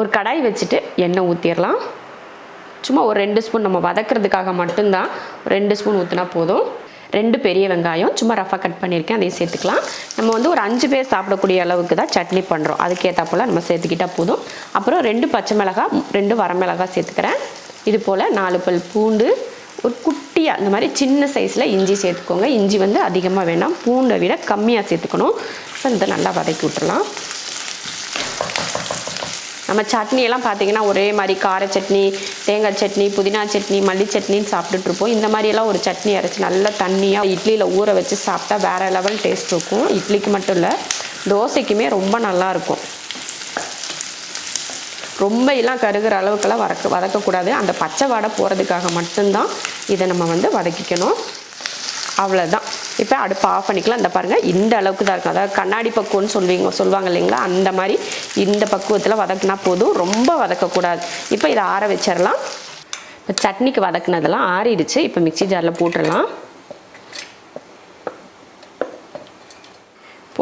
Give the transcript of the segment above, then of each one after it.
ஒரு கடாய் வச்சுட்டு எண்ணெய் ஊற்றிடலாம் சும்மா ஒரு ரெண்டு ஸ்பூன் நம்ம வதக்கிறதுக்காக மட்டும்தான் ஒரு ரெண்டு ஸ்பூன் ஊற்றினா போதும். ரெண்டு பெரிய வெங்காயம் சும்மா ரஃபாக கட் பண்ணியிருக்கேன் அதையும் சேர்த்துக்கலாம். நம்ம வந்து ஒரு அஞ்சு பேர் சாப்பிடக்கூடிய அளவுக்கு தான் சட்னி பண்ணுறோம் அதுக்கேற்றாப்போல் நம்ம சேர்த்துக்கிட்டால் போதும். அப்புறம் ரெண்டு பச்சை மிளகா ரெண்டு வரமிளகா சேர்த்துக்கிறேன். இது போல் நாலு பல் பூண்டு ஒரு குட்டியாக இந்த மாதிரி சின்ன சைஸில் இஞ்சி சேர்த்துக்கோங்க. இஞ்சி வந்து அதிகமாக வேணாம். பூண்டை விட கம்மியாக சேர்த்துக்கணும். ஸோ இதை நல்லா வதக்கி விட்டுறலாம். நம்ம சட்னி எல்லாம் பார்த்தீங்கன்னா ஒரே மாதிரி கார சட்னி தேங்காய் சட்னி புதினா சட்னி மல்லி சட்னின்னு சாப்பிட்டுட்டு இருப்போம் இந்த மாதிரியெல்லாம் ஒரு சட்னி அரைச்சி நல்லா தண்ணியாக இட்லியில் ஊற வச்சு சாப்பிட்டா வேறு லெவல் டேஸ்ட் இருக்கும். இட்லிக்கு மட்டும் இல்லை தோசைக்குமே ரொம்ப நல்லா இருக்கும். ரொம்ப எல்லாம் கருகிற அளவுக்கெல்லாம் வதக்க வதக்கக்கூடாது. அந்த பச்சை வாடை போகிறதுக்காக மட்டும்தான் இதை நம்ம வந்து வதக்கிக்கணும். அவ்வளோதான் இப்போ அடுப்பு ஆஃப் பண்ணிக்கலாம். இந்த பாருங்கள் இந்த அளவுக்கு தான் இருக்கும். அதாவது கண்ணாடி பக்குவம்னு சொல்வீங்க சொல்லுவாங்க இல்லைங்களா? அந்த மாதிரி இந்த பக்குவத்தில் வதக்குனா போதும். ரொம்ப வதக்கக்கூடாது. இப்போ இதை ஆற வச்சிடலாம். இப்போ சட்னிக்கு வதக்குனதெல்லாம் ஆறிடுச்சு. இப்போ மிக்ஸி ஜாரில் போட்டுடலாம்.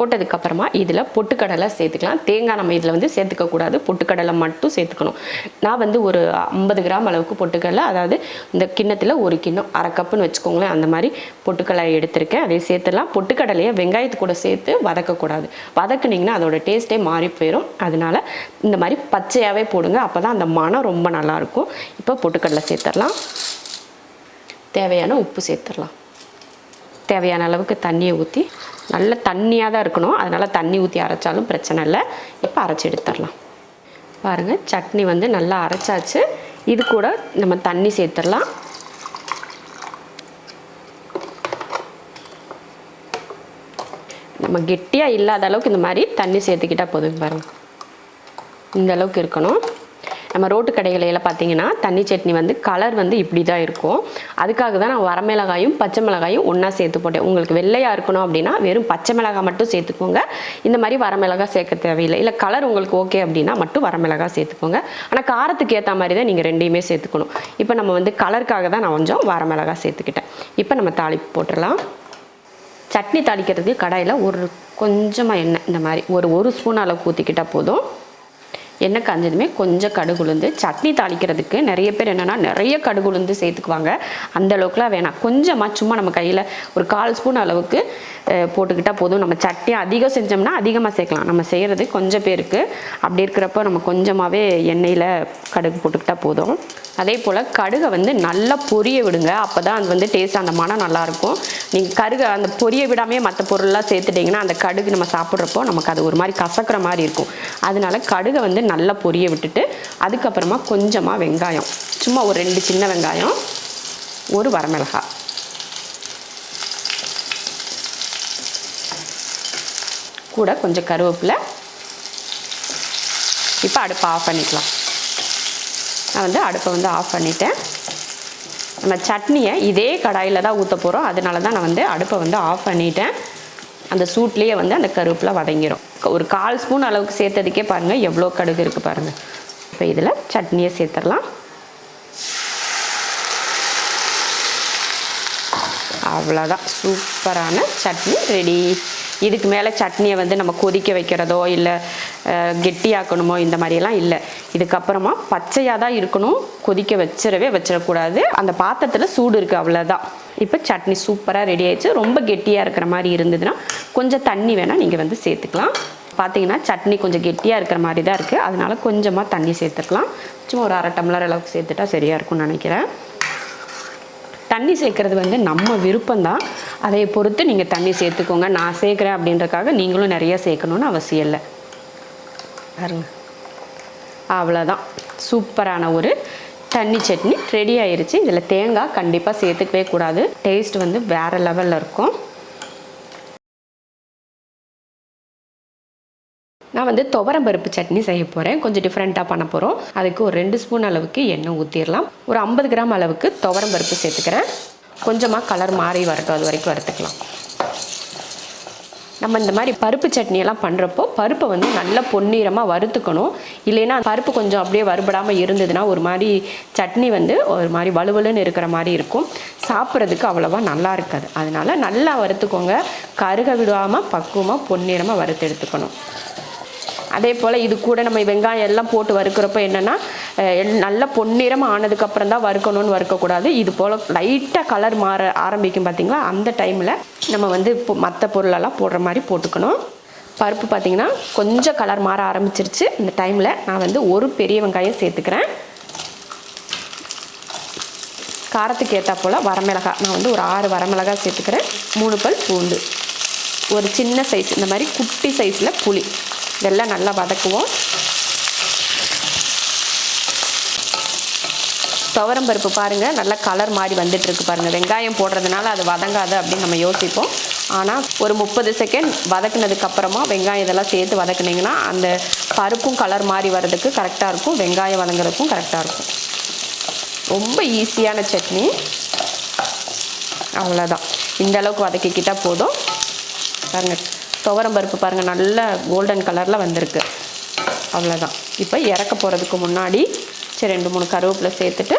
போட்டதுக்கப்புறமா இதில் பொட்டுக்கடலை சேர்த்துக்கலாம். தேங்காய் நம்ம இதில் வந்து சேர்த்துக்கக்கூடாது பொட்டுக்கடலை மட்டும் சேர்த்துக்கணும். நான் வந்து ஒரு ஐம்பது கிராம் அளவுக்கு பொட்டுக்கடலை அதாவது இந்த கிண்ணத்தில் ஒரு கிண்ணம் அரை கப்புன்னு வச்சுக்கோங்களேன் அந்த மாதிரி பொட்டுக்கடலை எடுத்திருக்கேன். அதை சேர்த்துலாம் பொட்டுக்கடலையை வெங்காயத்து கூட சேர்த்து வதக்கக்கூடாது வதக்குனிங்கன்னா அதோட டேஸ்ட்டே மாறி போயிடும் அதனால இந்த மாதிரி பச்சையாகவே போடுங்க. அப்போ தான் அந்த மனம் ரொம்ப நல்லாயிருக்கும் இப்போ பொட்டுக்கடலை சேர்த்துடலாம். தேவையான உப்பு சேர்த்துடலாம். தேவையான அளவுக்கு தண்ணியை ஊற்றி நல்ல தண்ணியாக தான் இருக்கணும். அதனால் தண்ணி ஊற்றி அரைச்சாலும் பிரச்சனை இல்லை. இப்போ அரைச்சி எடுத்துடலாம்? பாருங்கள் சட்னி வந்து நல்லா அரைச்சாச்சு. இது கூட நம்ம தண்ணி சேர்த்துடலாம். நம்ம கெட்டியாக இல்லாத அளவுக்கு இந்த மாதிரி தண்ணி சேர்த்துக்கிட்டால் போதும் பாருங்கள் இந்த அளவுக்கு இருக்கணும். நம்ம ரோட்டு கடைகளையெல்லாம் பார்த்தீங்கன்னா தண்ணி சட்னி வந்து கலர் வந்து இப்படி தான் இருக்கும். அதுக்காக தான் நான் வரமிளகாயும் பச்சை மிளகாயும் ஒன்றா சேர்த்து போட்டேன். உங்களுக்கு வெள்ளையாக இருக்கணும் அப்படின்னா வெறும் பச்சை மிளகாய் மட்டும் சேர்த்துக்கோங்க. இந்த மாதிரி வரமிளகாய் சேர்க்க தேவையில்லை. இல்லை கலர் உங்களுக்கு ஓகே அப்படின்னா மட்டும் வரமிளகாய் சேர்த்துக்கோங்க. ஆனால் காரத்துக்கு ஏற்ற மாதிரி தான் நீங்கள் ரெண்டையுமே சேர்த்துக்கணும். இப்போ நம்ம வந்து கலருக்காக தான் நான் கொஞ்சம் வரமிளகாய் சேர்த்துக்கிட்டேன். இப்போ நம்ம தாளிப்பு போட்டுடலாம். சட்னி தாளிக்கிறதுக்கு கடாயில் ஒரு கொஞ்சமாக எண்ணெய் இந்த மாதிரி ஒரு ஒரு ஸ்பூன் அளவுக்கு ஊற்றிக்கிட்டால் போதும். எண்ணெய் காஞ்சதுமே கொஞ்சம் கடுகுளுந்து சட்னி தாளிக்கிறதுக்கு நிறைய பேர் என்னென்னா நிறைய கடுகுளுந்து சேர்த்துக்குவாங்க. அந்த அளவுக்குலாம் வேணாம். கொஞ்சமாக சும்மா நம்ம கையில் ஒரு கால் ஸ்பூன் அளவுக்கு போட்டுக்கிட்டால் போதும். நம்ம சட்னி அதிகம் செஞ்சோம்னா அதிகமாக சேர்க்கலாம். நம்ம செய்கிறது கொஞ்சம் பேருக்கு. அப்படி இருக்கிறப்ப நம்ம கொஞ்சமாகவே எண்ணெயில் கடுகு போட்டுக்கிட்டால் போதும். அதே போல் கடுகை வந்து நல்லா பொரிய விடுங்க. அப்போ தான் அது வந்து டேஸ்ட் அந்த மனம் நல்லாயிருக்கும் நீங்கள் கருகை அந்த பொரிய விடாமே மற்ற பொருள்லாம் சேர்த்துட்டிங்கன்னா அந்த கடுகு நம்ம சாப்பிட்றப்போ நமக்கு அது ஒரு மாதிரி கசக்கிற மாதிரி இருக்கும். அதனால கடுகை வந்து நல்லா பொரிய விட்டுட்டு அதுக்கப்புறமா கொஞ்சமாக வெங்காயம். சும்மா ஒரு ரெண்டு சின்ன வெங்காயம் ஒரு வரமிளகாய். கூட கொஞ்சம் கருவேப்பிலை. இப்போ அடுப்பை ஆஃப் பண்ணிக்கலாம். நான் வந்து அடுப்பை வந்து ஆஃப் பண்ணிட்டேன். நம்ம சட்னியை இதே கடாயில் தான் ஊற்ற போகிறோம் அதனால தான் நான் வந்து அடுப்பை வந்து ஆஃப் பண்ணிட்டேன். அந்த சூட்லேயே வந்து அந்த கருவேப்பிலை வதங்கிரும். ஒரு கால் ஸ்பூன் அளவுக்கு சேர்த்ததுக்கே பாருங்கள் எவ்வளோ கடுகு இருக்குது பாருங்கள் இப்போ இதில் சட்னியை சேர்த்துடலாம் அவ்வளோதான் சூப்பரான சட்னி ரெடி இதுக்கு மேலே சட்னியை வந்து நம்ம கொதிக்க வைக்கிறதோ இல்லை கெட்டியாக்கணுமோ இந்த மாதிரியெல்லாம் இல்லை. இதுக்கப்புறமா பச்சையாக தான் இருக்கணும். கொதிக்க வச்சிடவே வச்சிடக்கூடாது. அந்த பாத்திரத்தில் சூடு இருக்குது அவ்வளோதான் இப்போ சட்னி சூப்பராக ரெடி ஆயிடுச்சு. ரொம்ப கெட்டியாக இருக்கிற மாதிரி இருந்ததுன்னா கொஞ்சம் தண்ணி வேணால் நீங்கள் வந்து சேர்த்துக்கலாம். பார்த்தீங்கன்னா சட்னி கொஞ்சம் கெட்டியாக இருக்கிற மாதிரி தான் இருக்குது அதனால கொஞ்சமாக தண்ணி சேர்த்துக்கலாம். சும்மா ஒரு அரை டம்ளர் அளவுக்கு சேர்த்துட்டா சரியாக இருக்கும்னு நினைக்கிறேன். தண்ணி சேர்க்கறது வந்து நம்ம விருப்பம்தான். அதை பொறுத்து நீங்கள் தண்ணி சேர்த்துக்கோங்க. நான் சேர்க்குறேன் அப்படின்றக்காக நீங்களும் நிறைய சேர்க்கணுன்னு அவசியம் இல்லை. பாருங்க. அவ்வளோதான் சூப்பரான ஒரு தண்ணி சட்னி ரெடி ஆயிருச்சு. இதில் தேங்காய் கண்டிப்பாக சேர்த்துக்கவே கூடாது. டேஸ்ட் வந்து வேறு லெவலில் இருக்கும். நான் வந்து துவரம் பருப்பு சட்னி செய்ய போகிறேன் கொஞ்சம் டிஃப்ரெண்ட்டாக பண்ண போகிறோம் அதுக்கு ஒரு ரெண்டு ஸ்பூன் அளவுக்கு எண்ணெய் ஊற்றிடலாம் ஒரு ஐம்பது கிராம் அளவுக்கு துவரம் பருப்பு சேர்த்துக்கிறேன். கொஞ்சமாக கலர் மாறி வரட்டும். அது வரைக்கும் வறுத்துக்கலாம். நம்ம இந்த மாதிரி பருப்பு சட்னியெல்லாம் பண்ணுறப்போ பருப்பை வந்து நல்லா பொன்னிறமாக வறுத்துக்கணும். இல்லைன்னா பருப்பு கொஞ்சம் அப்படியே வறுபடாமல் இருந்ததுன்னா ஒரு மாதிரி சட்னி வந்து ஒரு மாதிரி வலுவலுன்னு இருக்கிற மாதிரி இருக்கும். சாப்பிட்றதுக்கு அவ்வளோவா நல்லா இருக்காது. அதனால நல்லா வறுத்துக்கோங்க. கருக விடாமல் பக்குவமாக பொன்னிறமாக வறுத்து எடுத்துக்கணும். அதே போல் இது கூட நம்ம வெங்காயம் எல்லாம் போட்டு வறுக்கிறப்ப என்னென்னா நல்ல பொன்னிறம் ஆனதுக்கப்புறம் தான் வறுக்கணும்னு வறுக்கக்கூடாது. இது போல் லைட்டாக கலர் மாற ஆரம்பிக்கும் பார்த்திங்களா அந்த டைமில் நம்ம வந்து இப்போ மற்ற பொருளெல்லாம் போடுற மாதிரி போட்டுக்கணும். பருப்பு பார்த்தீங்கன்னா கொஞ்சம் கலர் மாற ஆரம்பிச்சிருச்சு. இந்த டைமில் நான் வந்து ஒரு பெரிய வெங்காயம் சேர்த்துக்கிறேன். காரத்துக்கு ஏற்றா போல் வரமிளகாய் நான் வந்து ஒரு ஆறு வரமிளகாய் சேர்த்துக்கிறேன். மூணு பல் பூண்டு. ஒரு சின்ன சைஸ் இந்த மாதிரி குட்டி சைஸில் புளி. இதெல்லாம் நல்லா வதக்குவோம். துவரம் பருப்பு பாருங்கள் நல்லா கலர் மாதிரி வந்துட்டுருக்கு பாருங்கள் வெங்காயம் போடுறதுனால அது வதங்காது அப்படின்னு நம்ம யோசிப்போம். ஆனால் ஒரு முப்பது செகண்ட் வதக்குனதுக்கப்புறமா வெங்காயம் இதெல்லாம் சேர்த்து வதக்குனிங்கன்னா அந்த பருப்பும் கலர் மாதிரி வர்றதுக்கு கரெக்டாக இருக்கும். வெங்காயம் வதங்குறதுக்கும் கரெக்டாக இருக்கும். ரொம்ப ஈஸியான சட்னி. அவ்வளோதான் இந்த அளவுக்கு வதக்கிக்கிட்டால் போதும். பாருங்கள் துவரம் பருப்பு பாருங்கள் நல்ல கோல்டன் கலரில் வந்திருக்கு. அவ்வளோதான் இப்போ இறக்க போகிறதுக்கு முன்னாடி சரி ரெண்டு மூணு கருவேப்பிலை சேர்த்துட்டு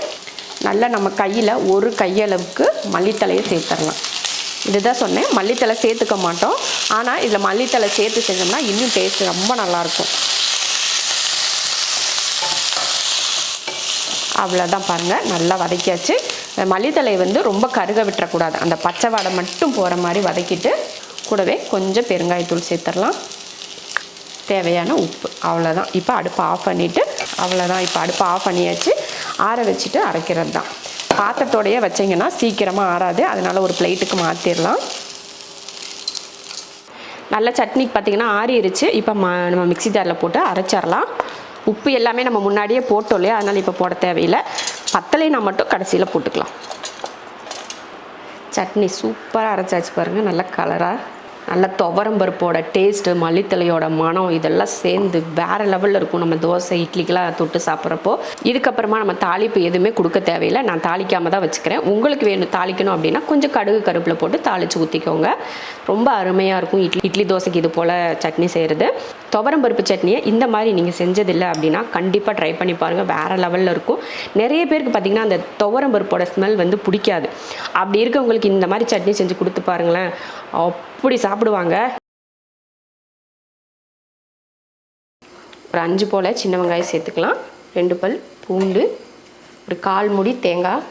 நல்லா நம்ம கையில் ஒரு கையளவுக்கு மல்லித்தலையை சேர்த்துடலாம். இதுதான் சொன்னேன் மல்லித்தலை சேர்த்துக்க மாட்டோம். ஆனால் இதில் மல்லித்தலை சேர்த்து செஞ்சோம்னா இன்னும் டேஸ்ட் ரொம்ப நல்லாயிருக்கும். அவ்வளோதான் பாருங்கள் நல்லா வதக்கியாச்சு. மல்லித்தலை வந்து ரொம்ப கருக விட்டுறக்கூடாது. அந்த பச்சை வாடை மட்டும் போகிற மாதிரி வதக்கிட்டு கூடவே கொஞ்சம் பெருங்காயத்தூள் சேர்த்துடலாம் தேவையான உப்பு அவ்வளோதான் இப்போ அடுப்பை ஆஃப் பண்ணிவிட்டு அவ்வளோதான் இப்போ அடுப்பை ஆஃப் பண்ணியாச்சு. ஆற வச்சுட்டு அரைக்கிறது தான் பாத்திரத்தோடையே வச்சிங்கன்னா சீக்கிரமாக ஆறாது. அதனால் ஒரு பிளேட்டுக்கு மாற்றிடலாம் நல்ல சட்னிக்கு பார்த்திங்கன்னா ஆறிடுச்சு இப்போ ம நம்ம மிக்ஸி ஜாரில் போட்டு அரைச்சிடலாம் உப்பு எல்லாமே நம்ம முன்னாடியே போட்டோம் இல்லையா? அதனால் இப்போ போட தேவையில்லை. பத்தலைனா மட்டும் கடைசியில் போட்டுக்கலாம். சட்னி சூப்பராக அரைச்சாச்சு பாருங்கள் நல்ல கலராக நல்ல துவரம் பருப்போட டேஸ்ட்டு மல்லித்தலையோட மனம் இதெல்லாம் சேர்ந்து வேறு லெவலில் இருக்கும். நம்ம தோசை இட்லிக்கெலாம் தொட்டு சாப்பிட்றப்போ. இதுக்கப்புறமா நம்ம தாளிப்பு எதுவுமே கொடுக்க தேவையில்லை. நான் தாளிக்காமல் தான் வச்சுக்கிறேன். உங்களுக்கு வேணும் தாளிக்கணும் அப்படின்னா கொஞ்சம் கடுகு கருப்பில் போட்டு தாளித்து ஊற்றிக்கோங்க ரொம்ப அருமையாக இருக்கும். இட்லி இட்லி தோசைக்கு இது போல் சட்னி செய்கிறது துவரம் பருப்பு சட்னியை இந்த மாதிரி நீங்கள் செஞ்சதில்லை அப்படின்னா கண்டிப்பாக ட்ரை பண்ணி பாருங்கள் வேறு லெவலில் இருக்கும். நிறைய பேருக்கு பார்த்திங்கன்னா அந்த துவரம் பருப்போட ஸ்மெல் வந்து பிடிக்காது. அப்படி இருக்கவங்களுக்கு இந்த மாதிரி சட்னி செஞ்சு கொடுத்து பாருங்களேன். அப்படி சாப்பிடுவாங்க. ஒரு அஞ்சு போல் சின்ன வெங்காயம் சேர்த்துக்கலாம். ரெண்டு பல் பூண்டு ஒரு கால் முடி தேங்காய்.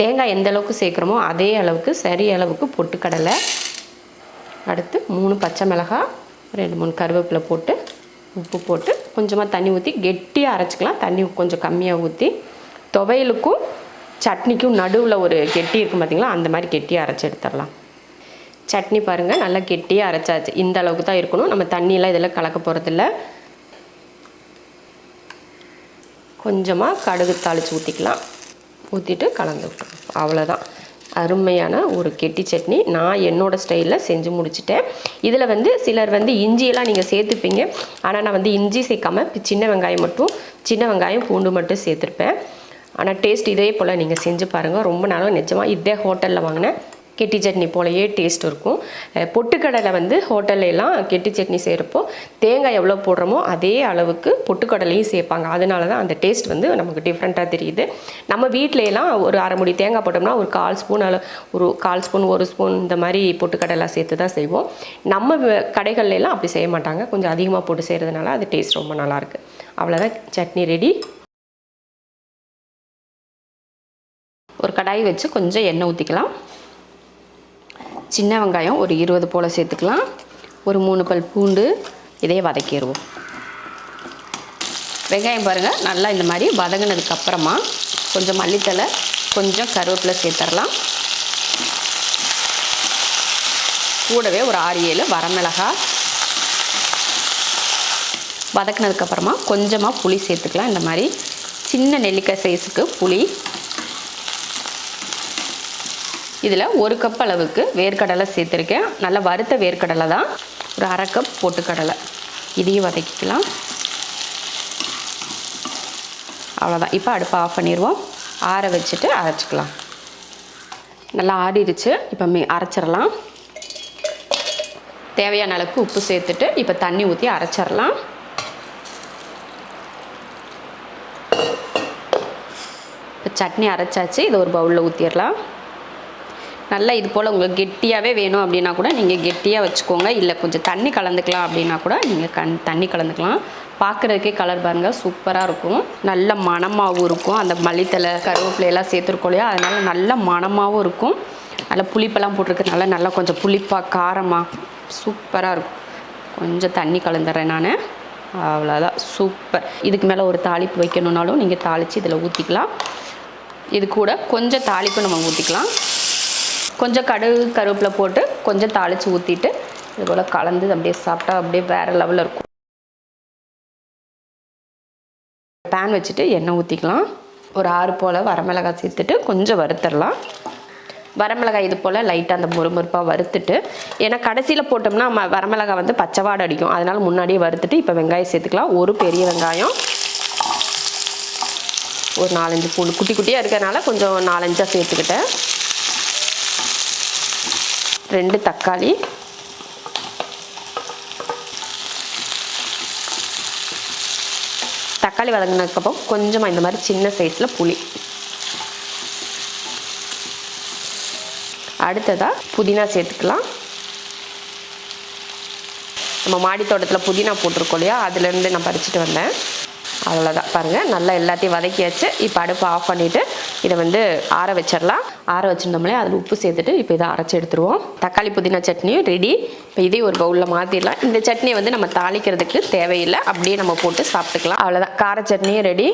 தேங்காய் எந்த அளவுக்கு சேர்க்குறோமோ அதே அளவுக்கு சரி அளவுக்கு பொட்டுக்கடலை. அடுத்து மூணு பச்சை மிளகாய். ரெண்டு மூணு கருவேப்பிலை போட்டு உப்பு போட்டு கொஞ்சமாக தண்ணி ஊற்றி கெட்டியாக அரைச்சிக்கலாம். தண்ணி கொஞ்சம் கம்மியாக ஊற்றி துவையலுக்கும் சட்னிக்கும் நடுவில் ஒரு கெட்டி இருக்கும் பார்த்தீங்களா அந்த மாதிரி கெட்டியாக அரைச்சி எடுத்துடலாம். சட்னி பாருங்கள் நல்லா கெட்டியாக அரைச்சாச்சு. இந்த அளவுக்கு தான் இருக்கணும். நம்ம தண்ணியெல்லாம் இதெல்லாம் கலக்க போகிறதில்ல கொஞ்சமாக கடுகு தாளித்து ஊற்றிக்கலாம் ஊற்றிட்டு கலந்து விட்டுருவோம் அவ்வளோதான் அருமையான ஒரு கெட்டி சட்னி. நான் என்னோடய ஸ்டைலில் செஞ்சு முடிச்சிட்டேன். இதில் வந்து சிலர் வந்து இஞ்சியெல்லாம் நீங்கள் சேர்த்துப்பீங்க. ஆனால் நான் வந்து இஞ்சி சேர்க்காமல் சின்ன வெங்காயம் மட்டும் சின்ன வெங்காயம் பூண்டு மட்டும் சேர்த்துருப்பேன். ஆனால் டேஸ்ட் இதே போல் நீங்கள் செஞ்சு பாருங்கள் ரொம்ப நாளும் நிஜமாக இதே ஹோட்டலில் வாங்கினேன். கெட்டி சட்னி போலயே டேஸ்ட் இருக்கும். பொட்டுக்கடலை வந்து ஹோட்டல்லாம் கெட்டி சட்னி செய்கிறப்போ தேங்காய் எவ்வளோ போடுறோமோ அதே அளவுக்கு பொட்டுக்கடலையும் சேர்ப்பாங்க. அதனால தான் அந்த டேஸ்ட் வந்து நமக்கு டிஃப்ரெண்ட்டாக தெரியுது. நம்ம வீட்டிலலாம் ஒரு அரை முடி தேங்காய் போட்டோம்னா ஒரு கால் ஸ்பூன் அளவு ஒரு கால் ஸ்பூன் ஒரு ஸ்பூன் இந்த மாதிரி பொட்டுக்கடலை சேர்த்து தான் செய்வோம். நம்ம கடைகள்லாம் அப்படி செய்ய மாட்டாங்க. கொஞ்சம் அதிகமாக போட்டு செய்கிறதுனால அது டேஸ்ட் ரொம்ப நல்லாயிருக்கு. அவ்வளோதான் சட்னி ரெடி ஒரு கடாய் வச்சு கொஞ்சம் எண்ணெய் ஊற்றிக்கலாம் சின்ன வெங்காயம் ஒரு இருபது போல் சேர்த்துக்கலாம். ஒரு மூணு பல் பூண்டு இதையே வதக்கிடுவோம். வெங்காயம் பாருங்கள் நல்லா இந்த மாதிரி வதங்கினதுக்கப்புறமா கொஞ்சம் மல்லித்தலை கொஞ்சம் கருவேப்பிலை சேர்த்துடலாம் கூடவே ஒரு ஆறு ஏழு வரமிளகாய். வதக்குனதுக்கப்புறமா கொஞ்சமாக புளி சேர்த்துக்கலாம். இந்த மாதிரி சின்ன நெல்லிக்காய் சைஸுக்கு புளி இதில் ஒரு கப் அளவுக்கு வேர்க்கடலை சேர்த்துருக்கேன். நல்லா வறுத்த வேர்க்கடலை தான். ஒரு அரை கப் பொட்டுக்கடலை. இதையும் வதக்கிக்கலாம். அவ்வளோதான் இப்போ அடுப்பை ஆஃப் பண்ணிடுவோம் ஆற வச்சுட்டு அரைச்சிக்கலாம். நல்லா ஆறிடுச்சு. இப்போ மீ அரைச்சிடலாம். தேவையான அளவுக்கு உப்பு சேர்த்துட்டு இப்போ தண்ணி ஊற்றி அரைச்சிடலாம். இப்போ சட்னி அரைச்சாச்சு. இதை ஒரு பவுலில் ஊற்றிடலாம் நல்லா இது போல் உங்களுக்கு கெட்டியாகவே வேணும் அப்படின்னா கூட நீங்கள் கெட்டியாக வச்சுக்கோங்க. இல்லை கொஞ்சம் தண்ணி கலந்துக்கலாம் அப்படின்னா கூட நீங்கள் கண் தண்ணி கலந்துக்கலாம். பார்க்குறதுக்கே கலர் பாருங்கள் சூப்பராக இருக்கும். நல்ல மணமாகவும் இருக்கும். அந்த மல்லித்தலை கருவேப்பிலையெல்லாம் சேர்த்துருக்கோம் இல்லையா? அதனால நல்ல மணமாகவும் இருக்கும். நல்லா புளிப்பெல்லாம் போட்டிருக்கிறதுனால நல்லா கொஞ்சம் புளிப்பாக காரமாக சூப்பராக இருக்கும். கொஞ்சம் தண்ணி கலந்துடுறேன் நான். அவ்வளோதான் சூப்பர். இதுக்கு மேலே ஒரு தாளிப்பு வைக்கணுன்னாலும் நீங்கள் தாளித்து இதில் ஊற்றிக்கலாம் இது கூட கொஞ்சம் தாளிப்பு நம்ம ஊற்றிக்கலாம் கொஞ்சம் கடுகு கருவேப்பில் போட்டு கொஞ்சம் தாளித்து ஊற்றிட்டு இது போல் கலந்து அப்படியே சாப்பிட்டா அப்படியே வேறு லெவலில் இருக்கும். பேன் வச்சுட்டு எண்ணெய் ஊற்றிக்கலாம் ஒரு ஆறு போல் வரமிளகாய் சேர்த்துட்டு கொஞ்சம் வறுத்துடலாம் வரமிளகாய் இது போல் லைட்டாக அந்த முறுமுறுப்பாக வறுத்துட்டு ஏன்னா கடைசியில் போட்டோம்னா ம வரமிளகாய் வந்து பச்சைவாடு அடிக்கும். அதனால் முன்னாடியே வறுத்துட்டு இப்போ வெங்காயம் சேர்த்துக்கலாம். ஒரு பெரிய வெங்காயம். ஒரு நாலஞ்சு பூண்டு. குட்டி குட்டியாக இருக்கிறனால கொஞ்சம் நாலஞ்சாக சேர்த்துக்கிட்டேன். ரெண்டு தக்காளி. தக்காளி வதங்கினதுக்கப்புறம் கொஞ்சமாக இந்த மாதிரி சின்ன சைஸில் புளி. அடுத்ததாக புதினா சேர்த்துக்கலாம். நம்ம மாடி தோட்டத்தில் புதினா போட்டிருக்கோம் இல்லையா? அதுலேருந்து நான் பறிச்சுட்டு வந்தேன். அவ்வளோதான் பாருங்கள் நல்லா எல்லாத்தையும் வதக்கியாச்சு. இப்போ அடுப்பை ஆஃப் பண்ணிவிட்டு இதை வந்து ஆற வச்சிடலாம். ஆற வச்சுருந்தோம்லே அதில் உப்பு சேர்த்துட்டு இப்போ இதை அரைச்சி எடுத்துருவோம். தக்காளி புதினா சட்னியும் ரெடி இப்போ இதே ஒரு பவுலில் மாற்றிடலாம் இந்த சட்னியை வந்து நம்ம தாளிக்கிறதுக்கு தேவையில்லை. அப்படியே நம்ம போட்டு சாப்பிட்டுக்கலாம். அவ்வளோதான் கார சட்னியும் ரெடி